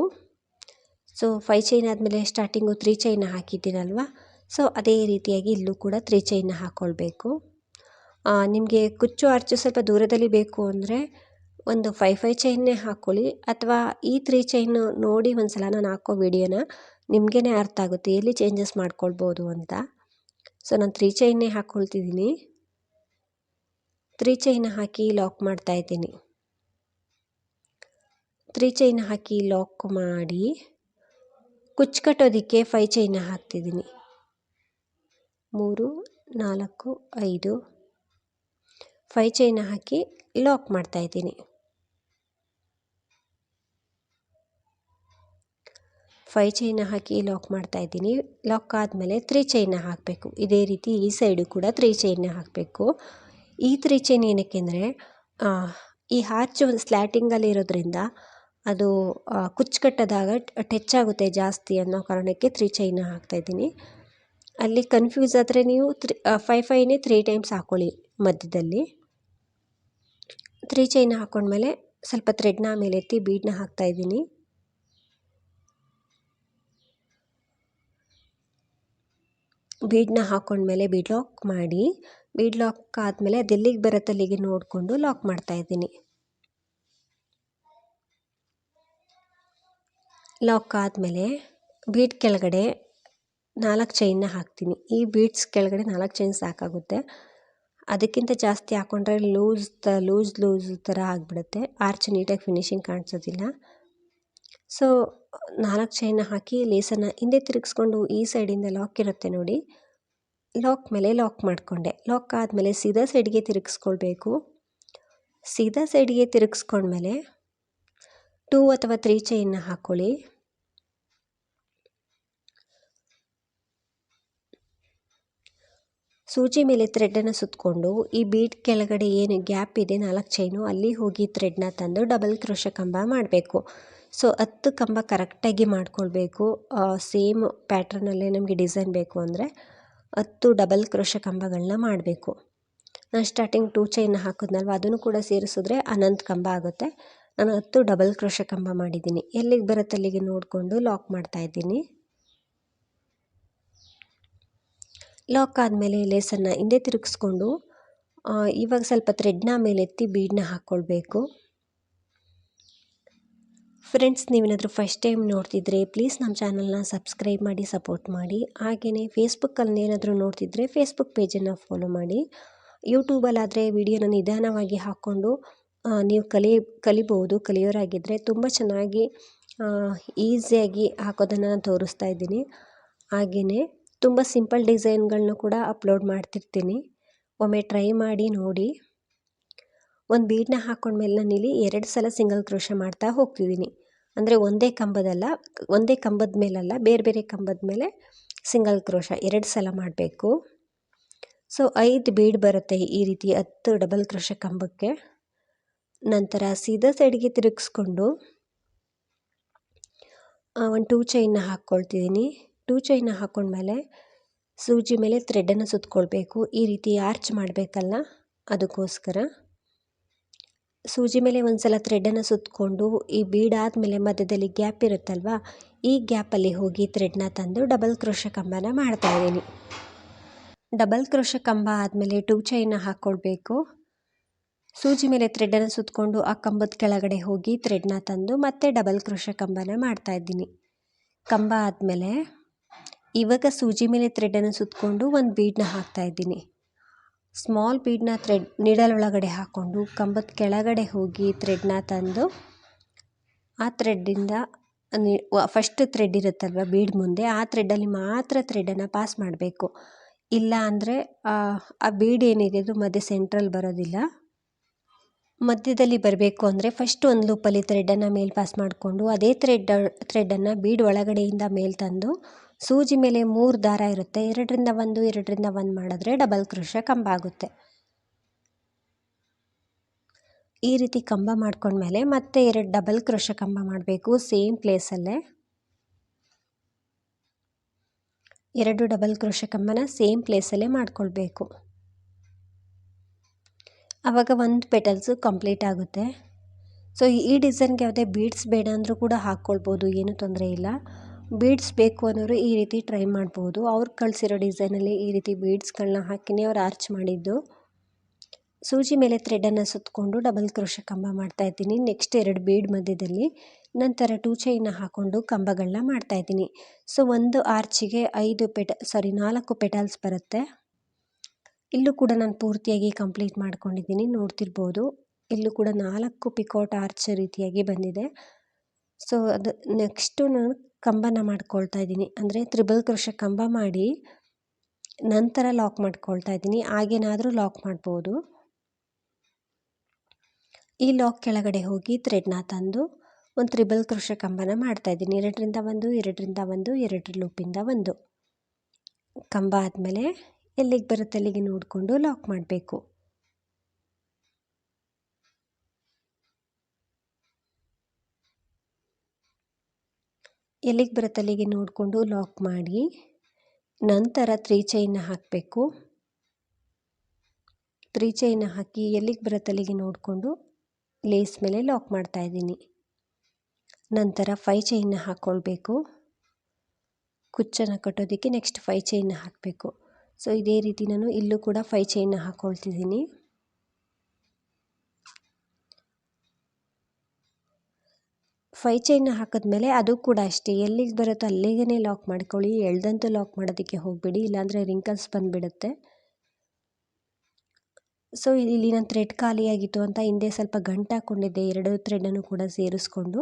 ಸೊ ಫೈ ಚೈನ್ ಆದಮೇಲೆ ಸ್ಟಾರ್ಟಿಂಗು ತ್ರೀ ಚೈನ ಹಾಕಿದ್ದೀನಲ್ವ? ಸೊ ಅದೇ ರೀತಿಯಾಗಿ ಇಲ್ಲೂ ಕೂಡ ತ್ರೀ ಚೈನ ಹಾಕ್ಕೊಳ್ಬೇಕು ನಿಮಗೆ ಕುಚ್ಚು ಅರ್ಚು ಸ್ವಲ್ಪ ದೂರದಲ್ಲಿ ಬೇಕು ಅಂದರೆ ಒಂದು ಫೈ ಫೈ ಚೈನ್ನೇ ಹಾಕ್ಕೊಳ್ಳಿ ಅಥವಾ ಈ ತ್ರೀ ಚೈನ್ ನೋಡಿ ಒಂದು ಸಲ ನಾನು ಹಾಕೋ ವಿಡಿಯೋನ ನಿಮಗೇ ಅರ್ಥ ಆಗುತ್ತೆ, ಎಲ್ಲಿ ಚೇಂಜಸ್ ಮಾಡ್ಕೊಳ್ಬೋದು ಅಂತ. ಸೊ ನಾನು ತ್ರೀ ಚೈನ್ನೇ ಹಾಕ್ಕೊಳ್ತಿದ್ದೀನಿ ತ್ರೀ ಚೈನ್ ಹಾಕಿ ಲಾಕ್ ಮಾಡ್ತಾ ಇದ್ದೀನಿ. ತ್ರೀ ಚೈನ್ ಹಾಕಿ ಲಾಕ್ ಮಾಡಿ ಕುಚ್ಚು ಕಟ್ಟೋದಕ್ಕೆ ಫೈ ಚೈನ್ ಹಾಕ್ತಿದ್ದೀನಿ. ಮೂರು, ನಾಲ್ಕು, ಐದು ಫೈ ಚೈನ್ ಹಾಕಿ ಲಾಕ್ ಮಾಡ್ತಾ ಇದ್ದೀನಿ. ಫೈ ಚೈನ ಹಾಕಿ ಲಾಕ್ ಮಾಡ್ತಾ ಇದ್ದೀನಿ. ಲಾಕ್ ಆದಮೇಲೆ ತ್ರೀ ಚೈನ ಹಾಕಬೇಕು. ಇದೇ ರೀತಿ ಈ ಸೈಡು ಕೂಡ ತ್ರೀ ಚೈನ ಹಾಕಬೇಕು. ಈ ತ್ರೀ ಚೈನ್ ಏನಕ್ಕೆ ಅಂದರೆ ಈ ಹಾರ್ಚು ಸ್ಲ್ಯಾಟಿಂಗಲ್ಲಿ ಇರೋದ್ರಿಂದ ಅದು ಕುಚ್ಚು ಕಟ್ಟದಾಗ ಟಚ್ ಆಗುತ್ತೆ ಜಾಸ್ತಿ ಅನ್ನೋ ಕಾರಣಕ್ಕೆ ತ್ರೀ ಚೈನ ಹಾಕ್ತಾ ಇದ್ದೀನಿ. ಅಲ್ಲಿ ಕನ್ಫ್ಯೂಸ್ ಆದರೆ ನೀವು ತ್ರೀ ಫೈ ಫೈನೇ ತ್ರೀ ಟೈಮ್ಸ್ ಹಾಕ್ಕೊಳ್ಳಿ ಮಧ್ಯದಲ್ಲಿ. ತ್ರೀ ಚೈನ ಹಾಕ್ಕೊಂಡ್ಮೇಲೆ ಸ್ವಲ್ಪ ಥ್ರೆಡ್ನ ಮೇಲೆತ್ತಿ ಬೀಡನ್ನ ಹಾಕ್ತಾಯಿದ್ದೀನಿ ಬೀಡನ್ನ ಹಾಕ್ಕೊಂಡ್ಮೇಲೆ ಬೀಡ್ ಲಾಕ್ ಮಾಡಿ, ಬೀಡ್ ಲಾಕ್ ಆದಮೇಲೆ ಅದೆಲ್ಲಿಗೆ ಬರುತ್ತೆ ಅಲ್ಲಿಗೆ ನೋಡಿಕೊಂಡು ಲಾಕ್ ಮಾಡ್ತಾ ಇದ್ದೀನಿ. ಲಾಕ್ ಆದಮೇಲೆ ಬೀಡ್ ಕೆಳಗಡೆ ನಾಲ್ಕು ಚೈನ್ನ ಹಾಕ್ತೀನಿ. ಈ ಬೀಡ್ಸ್ ಕೆಳಗಡೆ ನಾಲ್ಕು ಚೈನ್ ಸಾಕಾಗುತ್ತೆ. ಅದಕ್ಕಿಂತ ಜಾಸ್ತಿ ಹಾಕ್ಕೊಂಡ್ರೆ ಲೂಸ್ ತ, ಲೂಸ್ ಲೂಸ್ ಥರ ಆಗಿಬಿಡುತ್ತೆ. ಆರ್ಚ್ ನೀಟಾಗಿ ಫಿನಿಶಿಂಗ್ ಕಾಣಿಸೋದಿಲ್ಲ. ಸೊ ನಾಲ್ಕು ಚೈನ ಹಾಕಿ ಲೇಸನ್ನು ಹಿಂದೆ ತಿರುಗಿಸ್ಕೊಂಡು ಈ ಸೈಡಿಂದ ಲಾಕ್ ಇರುತ್ತೆ ನೋಡಿ. ಲಾಕ್ ಮೇಲೆ ಲಾಕ್ ಮಾಡಿಕೊಂಡೆ. ಲಾಕ್ ಆದಮೇಲೆ ಸೀದಾ ಸೈಡ್ಗೆ ತಿರುಗಿಸ್ಕೊಳ್ಬೇಕು. ಸೀದಾ ಸೈಡ್ಗೆ ತಿರುಗಿಸ್ಕೊಂಡ್ಮೇಲೆ ಟೂ ಅಥವಾ ತ್ರೀ ಚೈನ್ನ ಹಾಕ್ಕೊಳ್ಳಿ ಸೂಜಿ ಮೇಲೆ ಥ್ರೆಡ್ಡನ್ನು ಸುತ್ತಕೊಂಡು ಈ ಬೀಟ್ ಕೆಳಗಡೆ ಏನು ಗ್ಯಾಪ್ ಇದೆ ನಾಲ್ಕು ಚೈನು ಅಲ್ಲಿ ಹೋಗಿ ಥ್ರೆಡ್ನ ತಂದು ಡಬಲ್ ಕ್ರೋಶ ಕಂಬ ಮಾಡಬೇಕು. ಸೊ ಹತ್ತು ಕಂಬ ಕರೆಕ್ಟಾಗಿ ಮಾಡಿಕೊಳ್ಬೇಕು. ಸೇಮ್ ಪ್ಯಾಟ್ರನಲ್ಲೇ ನಮಗೆ ಡಿಸೈನ್ ಬೇಕು ಅಂದರೆ ಹತ್ತು ಡಬಲ್ ಕ್ರೋಶ ಕಂಬಗಳನ್ನ ಮಾಡಬೇಕು. ನಾನು ಸ್ಟಾರ್ಟಿಂಗ್ ಟೂ ಚೈನ್ ಹಾಕಿದ್ನಲ್ವ? ಅದನ್ನು ಕೂಡ ಸೇರಿಸಿದ್ರೆ ಅನಂತ ಕಂಬ ಆಗುತ್ತೆ. ನಾನು ಹತ್ತು ಡಬಲ್ ಕ್ರೋಶ ಕಂಬ ಮಾಡಿದ್ದೀನಿ. ಎಲ್ಲಿಗೆ ಬರುತ್ತೆ ಅಲ್ಲಿಗೆ ನೋಡಿಕೊಂಡು ಲಾಕ್ ಮಾಡ್ತಾಯಿದ್ದೀನಿ ಲಾಕ್ ಆದಮೇಲೆ ಲೇಸನ್ನು ಹಿಂದೆ ತಿರುಗಿಸ್ಕೊಂಡು ಇವಾಗ ಸ್ವಲ್ಪ ಥ್ರೆಡ್ನ ಮೇಲೆತ್ತಿ ಬೀಡನ್ನ ಹಾಕ್ಕೊಳ್ಬೇಕು ಫ್ರೆಂಡ್ಸ್ ನೀವೇನಾದರೂ ಫಸ್ಟ್ ಟೈಮ್ ನೋಡ್ತಿದ್ರೆ ಪ್ಲೀಸ್ ನಮ್ಮ ಚಾನಲ್ನ ಸಬ್ಸ್ಕ್ರೈಬ್ ಮಾಡಿ ಸಪೋರ್ಟ್ ಮಾಡಿ. ಹಾಗೆಯೇ ಫೇಸ್ಬುಕ್ಕಲ್ಲಿ ಏನಾದರೂ ನೋಡ್ತಿದ್ರೆ ಫೇಸ್ಬುಕ್ ಪೇಜನ್ನು ಫಾಲೋ ಮಾಡಿ. ಯೂಟ್ಯೂಬಲ್ಲಾದರೆ ವಿಡಿಯೋನ ನಿಧಾನವಾಗಿ ಹಾಕ್ಕೊಂಡು ನೀವು ಕಲಿ, ಕಲಿಬೋದು ಕಲಿಯೋರಾಗಿದ್ದರೆ ತುಂಬ ಚೆನ್ನಾಗಿ ಈಸಿಯಾಗಿ ಹಾಕೋದನ್ನು ನಾನು ತೋರಿಸ್ತಾ ಇದ್ದೀನಿ. ಹಾಗೆಯೇ ತುಂಬ ಸಿಂಪಲ್ ಡಿಸೈನ್ಗಳನ್ನೂ ಕೂಡ ಅಪ್ಲೋಡ್ ಮಾಡ್ತಿರ್ತೀನಿ. ಒಮ್ಮೆ ಟ್ರೈ ಮಾಡಿ ನೋಡಿ. ಒಂದು ಬೀಡನ್ನ ಹಾಕ್ಕೊಂಡ್ಮೇಲೆ ನಾನಿಲ್ಲಿ ಎರಡು ಸಲ ಸಿಂಗಲ್ ಕ್ರೋಶ ಮಾಡ್ತಾ ಹೋಗ್ತಿದ್ದೀನಿ ಅಂದರೆ ಒಂದೇ ಕಂಬದಲ್ಲ, ಒಂದೇ ಕಂಬದ ಮೇಲಲ್ಲ, ಬೇರೆ ಬೇರೆ ಕಂಬದ ಮೇಲೆ ಸಿಂಗಲ್ ಕ್ರೋಶ ಎರಡು ಸಲ ಮಾಡಬೇಕು. ಸೊ, ಐದು ಬೀಡ್ ಬರುತ್ತೆ ಈ ರೀತಿ ಹತ್ತು ಡಬಲ್ ಕ್ರೋಶ ಕಂಬಕ್ಕೆ. ನಂತರ ಸೀದಾ ಸೈಡ್ಗೆ ತಿರುಗಿಸ್ಕೊಂಡು ಒಂದು ಟೂ ಚೈನ್ನ ಹಾಕ್ಕೊಳ್ತಿದ್ದೀನಿ ಟೂ ಚೈನ್ನ ಹಾಕ್ಕೊಂಡ್ಮೇಲೆ ಸೂಜಿ ಮೇಲೆ ಥ್ರೆಡ್ಡನ್ನು ಸುತ್ತಕೊಳ್ಬೇಕು ಈ ರೀತಿ ಆರ್ಚ್ ಮಾಡಬೇಕಲ್ಲ, ಅದಕ್ಕೋಸ್ಕರ. ಸೂಜಿ ಮೇಲೆ ಒಂದು ಸಲ ಥ್ರೆಡನ್ನು ಸುತ್ತಕೊಂಡು ಈ ಬೀಡಾದಮೇಲೆ ಮಧ್ಯದಲ್ಲಿ ಗ್ಯಾಪ್ ಇರುತ್ತಲ್ವ, ಈ ಗ್ಯಾಪಲ್ಲಿ ಹೋಗಿ ಥ್ರೆಡ್ನ ತಂದು ಡಬಲ್ ಕ್ರೋಶ ಕಂಬನ ಮಾಡ್ತಾಯಿದ್ದೀನಿ ಡಬಲ್ ಕ್ರೋಶ ಕಂಬ ಆದಮೇಲೆ ಟೂ ಚೈನ ಹಾಕ್ಕೊಳ್ಬೇಕು ಸೂಜಿ ಮೇಲೆ ಥ್ರೆಡನ್ನು ಸುತ್ತಕೊಂಡು ಆ ಕಂಬದ ಕೆಳಗಡೆ ಹೋಗಿ ಥ್ರೆಡ್ನ ತಂದು ಮತ್ತೆ ಡಬಲ್ ಕ್ರೋಶ ಕಂಬನ ಮಾಡ್ತಾಯಿದ್ದೀನಿ ಕಂಬ ಆದಮೇಲೆ ಇವಾಗ ಸೂಜಿ ಮೇಲೆ ಥ್ರೆಡನ್ನು ಸುತ್ತಕೊಂಡು ಒಂದು ಬೀಡನ್ನ ಹಾಕ್ತಾಯಿದ್ದೀನಿ ಸ್ಮಾಲ್ ಬೀಡ್ನ ಥ್ರೆಡ್ ನೀಡಲ್ ಒಳಗಡೆ ಹಾಕ್ಕೊಂಡು ಕಂಬದ ಕೆಳಗಡೆ ಹೋಗಿ ಥ್ರೆಡ್ನ ತಂದು ಆ ಥ್ರೆಡ್ಡಿಂದ ಫಸ್ಟ್ ಥ್ರೆಡ್ ಇರುತ್ತಲ್ವ ಬೀಡ್ ಮುಂದೆ, ಆ ಥ್ರೆಡ್ಡಲ್ಲಿ ಮಾತ್ರ ಥ್ರೆಡನ್ನು ಪಾಸ್ ಮಾಡಬೇಕು. ಇಲ್ಲ ಅಂದರೆ, ಆ ಬೀಡ್ ಏನಿದೆ ಅದು ಮಧ್ಯೆ ಸೆಂಟ್ರಲ್ಲಿ ಬರೋದಿಲ್ಲ. ಮಧ್ಯದಲ್ಲಿ ಬರಬೇಕು ಅಂದರೆ ಫಸ್ಟ್ ಒಂದು ಲೂಪಲ್ಲಿ ಥ್ರೆಡ್ಡನ್ನು ಮೇಲೆ ಪಾಸ್ ಮಾಡಿಕೊಂಡು ಅದೇ ಥ್ರೆಡ್ ಥ್ರೆಡ್ಡನ್ನು ಬೀಡ್ ಒಳಗಡೆಯಿಂದ ಮೇಲೆ ತಂದು ಸೂಜಿ ಮೇಲೆ ಮೂರು ದಾರ ಇರುತ್ತೆ. ಎರಡರಿಂದ ಒಂದು ಎರಡರಿಂದ ಒಂದು ಮಾಡಿದ್ರೆ ಡಬಲ್ ಕ್ರೋಶ ಕಂಬ ಆಗುತ್ತೆ. ಈ ರೀತಿ ಕಂಬ ಮಾಡ್ಕೊಂಡ್ಮೇಲೆ ಮತ್ತೆ ಎರಡು ಡಬಲ್ ಕ್ರೋಶ ಕಂಬ ಮಾಡಬೇಕು ಸೇಮ್ ಪ್ಲೇಸಲ್ಲೇ ಎರಡು ಡಬಲ್ ಕ್ರೋಶ ಕಂಬನ ಸೇಮ್ ಪ್ಲೇಸಲ್ಲೇ ಮಾಡ್ಕೊಳ್ಬೇಕು. ಆವಾಗ ಒಂದು ಪೆಟಲ್ಸು ಕಂಪ್ಲೀಟ್ ಆಗುತ್ತೆ. ಸೊ ಈ ಡಿಸೈನ್ಗೆ ಯಾವುದೇ ಬೀಡ್ಸ್ ಬೇಡ ಅಂದರೂ ಕೂಡ ಹಾಕ್ಕೊಳ್ಬೋದು, ಏನೂ ತೊಂದರೆ ಇಲ್ಲ. ಬೀಡ್ಸ್ ಬೇಕು ಅನ್ನೋರು ಈ ರೀತಿ ಟ್ರೈ ಮಾಡ್ಬೋದು. ಅವ್ರು ಕಳಿಸಿರೋ ಡಿಸೈನಲ್ಲಿ ಈ ರೀತಿ ಬೀಡ್ಸ್ಗಳನ್ನ ಹಾಕಿನೇ ಅವ್ರು ಆರ್ಚ್ ಮಾಡಿದ್ದು. ಸೂಜಿ ಮೇಲೆ ಥ್ರೆಡನ್ನು ಸುತ್ತಕೊಂಡು ಡಬಲ್ ಕ್ರೋಶ ಕಂಬ ಮಾಡ್ತಾಯಿದ್ದೀನಿ ನೆಕ್ಸ್ಟ್ ಎರಡು ಬೀಡ್ ಮಧ್ಯದಲ್ಲಿ. ನಂತರ ಟೂ ಚೈನ ಹಾಕ್ಕೊಂಡು ಕಂಬಗಳನ್ನ ಮಾಡ್ತಾಯಿದ್ದೀನಿ ಸೊ ಒಂದು ಆರ್ಚಿಗೆ ಐದು ಪೆಟ ಸಾರಿ ನಾಲ್ಕು ಪೆಟಲ್ಸ್ ಬರುತ್ತೆ. ಇಲ್ಲೂ ಕೂಡ ನಾನು ಪೂರ್ತಿಯಾಗಿ ಕಂಪ್ಲೀಟ್ ಮಾಡ್ಕೊಂಡಿದ್ದೀನಿ, ನೋಡ್ತಿರ್ಬೋದು. ಇಲ್ಲೂ ಕೂಡ ನಾಲ್ಕು ಪಿಕೋಟ್ ಆರ್ಚ್ ರೀತಿಯಾಗಿ ಬಂದಿದೆ. ಸೊ, ಅದು ನೆಕ್ಸ್ಟು ನಾನು ಕಂಬನ ಮಾಡ್ಕೊಳ್ತಾ ಇದ್ದೀನಿ. ಅಂದರೆ ತ್ರಿಬಲ್ ಕೃಷ ಕಂಬ ಮಾಡಿ ನಂತರ ಲಾಕ್ ಮಾಡ್ಕೊಳ್ತಾ ಇದ್ದೀನಿ. ಹಾಗೇನಾದರೂ ಲಾಕ್ ಮಾಡ್ಬೋದು. ಈ ಲಾಕ್ ಕೆಳಗಡೆ ಹೋಗಿ ಥ್ರೆಡ್ನ ತಂದು ಒಂದು ತ್ರಿಬಲ್ ಕೃಷ ಕಂಬನ ಮಾಡ್ತಾ ಇದ್ದೀನಿ. ಎರಡರಿಂದ ಒಂದು ಎರಡರಿಂದ ಒಂದು, ಎರಡು ಲೂಪಿಂದ ಒಂದು. ಕಂಬ ಆದಮೇಲೆ ಎಲ್ಲಿಗೆ ಬರುತ್ತೆ ಅಲ್ಲಿಗೆ ನೋಡಿಕೊಂಡು ಲಾಕ್ ಮಾಡಬೇಕು. ಎಲ್ಲಿಗೆ ಬರುತ್ತೆ ಅಲ್ಲಿಗೆ ನೋಡಿಕೊಂಡು ಲಾಕ್ ಮಾಡಿ ನಂತರ ತ್ರೀ ಚೈನ ಹಾಕಬೇಕು. ತ್ರೀ ಚೈನ ಹಾಕಿ ಎಲ್ಲಿಗೆ ಬರುತ್ತೆ ಅಲ್ಲಿಗೆ ನೋಡಿಕೊಂಡು ಲೇಸ್ ಮೇಲೆ ಲಾಕ್ ಮಾಡ್ತಾ ಇದ್ದೀನಿ. ನಂತರ ಫೈ ಚೈನ ಹಾಕ್ಕೊಳ್ಬೇಕು ಕುಚ್ಚನ್ನು ಕಟ್ಟೋದಕ್ಕೆ ನೆಕ್ಸ್ಟ್ ಫೈ ಚೈನ್ನ ಹಾಕಬೇಕು. ಸೊ ಇದೇ ರೀತಿ ನಾನು ಇಲ್ಲೂ ಕೂಡ ಫೈ ಚೈನ್ನ ಹಾಕ್ಕೊಳ್ತಿದ್ದೀನಿ ಫೈ ಚೈನ್ನ ಹಾಕಿದ್ಮೇಲೆ ಅದು ಕೂಡ ಅಷ್ಟೇ. ಎಲ್ಲಿಗೆ ಬರುತ್ತೋ ಅಲ್ಲಿಗೇ ಲಾಕ್ ಮಾಡ್ಕೊಳ್ಳಿ. ಎಳ್ದಂತೂ ಲಾಕ್ ಮಾಡೋದಕ್ಕೆ ಹೋಗಬೇಡಿ. ಇಲ್ಲಾಂದರೆ ರಿಂಕಲ್ಸ್ ಬಂದುಬಿಡುತ್ತೆ. ಸೊ ಇಲ್ಲಿ ನಾನು ಥ್ರೆಡ್ ಖಾಲಿಯಾಗಿತ್ತು ಅಂತ ಹಿಂದೆ ಸ್ವಲ್ಪ ಗಂಟು ಹಾಕ್ಕೊಂಡಿದ್ದೆ ಎರಡು ಥ್ರೆಡನ್ನು ಕೂಡ ಸೇರಿಸ್ಕೊಂಡು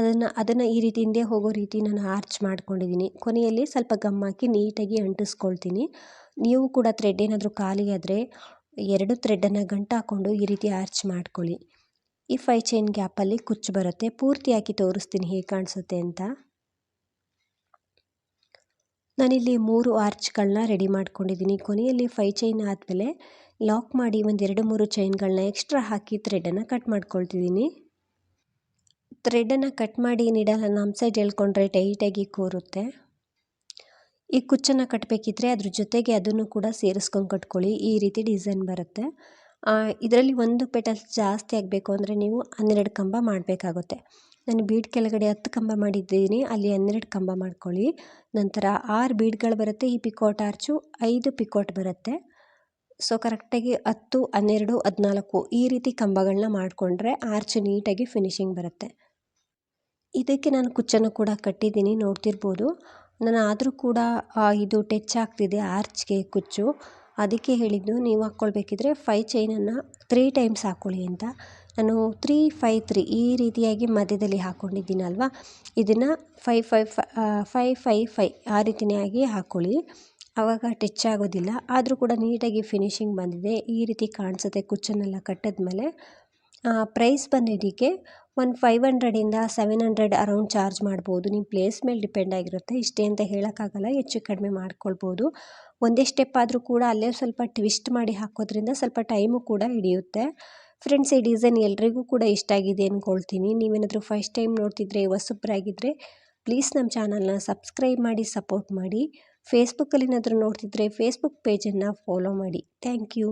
ಅದನ್ನು ಅದನ್ನು ಈ ರೀತಿ ಹಿಂದೆ ಹೋಗೋ ರೀತಿ ನಾನು ಆರ್ಚ್ ಮಾಡ್ಕೊಂಡಿದ್ದೀನಿ ಕೊನೆಯಲ್ಲಿ ಸ್ವಲ್ಪ ಗಮ್ ಹಾಕಿ ನೀಟಾಗಿ ಅಂಟಿಸ್ಕೊಳ್ತೀನಿ. ನೀವು ಕೂಡ ಥ್ರೆಡ್ ಏನಾದರೂ ಖಾಲಿ ಆದರೆ ಎರಡು ಥ್ರೆಡ್ಡನ್ನು ಗಂಟು ಹಾಕ್ಕೊಂಡು ಈ ರೀತಿ ಆರ್ಚ್ ಮಾಡ್ಕೊಳ್ಳಿ. ಈ ಫೈ ಚೈನ್ ಗ್ಯಾಪಲ್ಲಿ ಕುಚ್ಚು ಬರುತ್ತೆ. ಪೂರ್ತಿಯಾಗಿ ತೋರಿಸ್ತೀನಿ ಹೇಗೆ ಕಾಣಿಸುತ್ತೆ ಅಂತ. ನಾನಿಲ್ಲಿ ಮೂರು ಆರ್ಚ್ಗಳನ್ನ ರೆಡಿ ಮಾಡ್ಕೊಂಡಿದ್ದೀನಿ ಕೊನೆಯಲ್ಲಿ ಫೈ ಚೈನ್ ಆದಮೇಲೆ ಲಾಕ್ ಮಾಡಿ ಒಂದು ಎರಡು ಮೂರು ಚೈನ್ಗಳನ್ನ ಎಕ್ಸ್ಟ್ರಾ ಹಾಕಿ ಥ್ರೆಡನ್ನು ಕಟ್ ಮಾಡ್ಕೊಳ್ತಿದ್ದೀನಿ ಥ್ರೆಡನ್ನು ಕಟ್ ಮಾಡಿ ನೀಡಲ್ಲ ನಮ್ಮ ಸೈಡ್ ಹೇಳ್ಕೊಂಡ್ರೆ ಟೈಟಾಗಿ ಕೂರುತ್ತೆ. ಈ ಕುಚ್ಚನ್ನು ಕಟ್ಟಬೇಕಿದ್ರೆ ಅದ್ರ ಜೊತೆಗೆ ಅದನ್ನು ಕೂಡ ಸೇರಿಸ್ಕೊಂಡು ಕಟ್ಕೊಳ್ಳಿ. ಈ ರೀತಿ ಡಿಸೈನ್ ಬರುತ್ತೆ. ಇದರಲ್ಲಿ ಒಂದು ಪೆಟಲ್ಸ್ ಜಾಸ್ತಿ ಆಗಬೇಕು ಅಂದರೆ ನೀವು ಹನ್ನೆರಡು ಕಂಬ ಮಾಡಬೇಕಾಗುತ್ತೆ. ನಾನು ಬೀಡ್ ಕೆಳಗಡೆ ಹತ್ತು ಕಂಬ ಮಾಡಿದ್ದೀನಿ, ಅಲ್ಲಿ ಹನ್ನೆರಡು ಕಂಬ ಮಾಡ್ಕೊಳ್ಳಿ. ನಂತರ ಆರು ಬೀಡ್ಗಳು ಬರುತ್ತೆ, ಈ ಪಿಕೋಟ್ ಆರ್ಚು ಐದು ಪಿಕೋಟ್ ಬರುತ್ತೆ. ಸೊ ಕರೆಕ್ಟಾಗಿ ಹತ್ತು, ಹನ್ನೆರಡು, ಹದಿನಾಲ್ಕು ಈ ರೀತಿ ಕಂಬಗಳನ್ನ ಮಾಡಿಕೊಂಡ್ರೆ ಆರ್ಚ್ ನೀಟಾಗಿ ಫಿನಿಶಿಂಗ್ ಬರುತ್ತೆ. ಇದಕ್ಕೆ ನಾನು ಕುಚ್ಚನ್ನು ಕೂಡ ಕಟ್ಟಿದ್ದೀನಿ, ನೋಡ್ತಿರ್ಬೋದು. ನಾನು ಆದರೂ ಕೂಡ ಇದು ಟಚ್ ಆಗ್ತಿದೆ, ಆರ್ಚ್ಗೆ ಕುಚ್ಚು. ಅದಕ್ಕೆ ಹೇಳಿದ್ದು, ನೀವು ಹಾಕ್ಕೊಳ್ಬೇಕಿದ್ರೆ ಫೈ ಚೈನನ್ನು ತ್ರೀ ಟೈಮ್ಸ್ ಹಾಕ್ಕೊಳ್ಳಿ ಅಂತ. ನಾನು ತ್ರೀ ಫೈ ತ್ರೀ ಈ ರೀತಿಯಾಗಿ ಮಧ್ಯದಲ್ಲಿ ಹಾಕ್ಕೊಂಡಿದ್ದೀನಲ್ವ ಇದನ್ನು five five five five five ಆ ರೀತಿಯೇ ಆಗಿ ಹಾಕ್ಕೊಳ್ಳಿ ಆವಾಗ ಟಚ್ ಆಗೋದಿಲ್ಲ. ಆದರೂ ಕೂಡ ನೀಟಾಗಿ ಫಿನಿಶಿಂಗ್ ಬಂದಿದೆ. ಈ ರೀತಿ ಕಾಣಿಸುತ್ತೆ ಕುಚ್ಚನ್ನೆಲ್ಲ ಕಟ್ಟಿದ್ಮೇಲೆ. ಪ್ರೈಸ್ ಬಂದಿದ್ದಕ್ಕೆ ಒಂದು ಫೈವ್ ಹಂಡ್ರೆಡಿಂದ ಸೆವೆನ್ ಹಂಡ್ರೆಡ್ ಅರೌಂಡ್ ಚಾರ್ಜ್ ಮಾಡ್ಬೋದು. ನಿಮ್ಮ ಪ್ಲೇಸ್ ಮೇಲೆ ಡಿಪೆಂಡ್ ಆಗಿರುತ್ತೆ. ಇಷ್ಟೇ ಅಂತ ಹೇಳೋಕ್ಕಾಗಲ್ಲ. ಹೆಚ್ಚು ಕಡಿಮೆ ಮಾಡ್ಕೊಳ್ಬೋದು. ಒಂದೇ ಸ್ಟೆಪ್ ಆದರೂ ಕೂಡ ಅಲ್ಲೇ ಸ್ವಲ್ಪ ಟ್ವಿಸ್ಟ್ ಮಾಡಿ ಹಾಕೋದ್ರಿಂದ ಸ್ವಲ್ಪ ಟೈಮು ಕೂಡ ಹಿಡಿಯುತ್ತೆ. ಫ್ರೆಂಡ್ಸ್ ಈ ಡಿಸೈನ್ ಎಲ್ರಿಗೂ ಕೂಡ ಇಷ್ಟ ಆಗಿದೆ ಅಂದ್ಕೊಳ್ತೀನಿ ನೀವೇನಾದರೂ ಫಸ್ಟ್ ಟೈಮ್ ನೋಡ್ತಿದ್ರೆ ಹೊಸಬ್ರಾಗಿದ್ದರೆ ಪ್ಲೀಸ್ ನಮ್ಮ ಚಾನಲ್ನ ಸಬ್ಸ್ಕ್ರೈಬ್ ಮಾಡಿ ಸಪೋರ್ಟ್ ಮಾಡಿ. ಫೇಸ್ಬುಕ್ಕಲ್ಲಿ ಏನಾದರೂ ನೋಡ್ತಿದ್ರೆ ಫೇಸ್ಬುಕ್ ಪೇಜನ್ನು ಫಾಲೋ ಮಾಡಿ. Thank you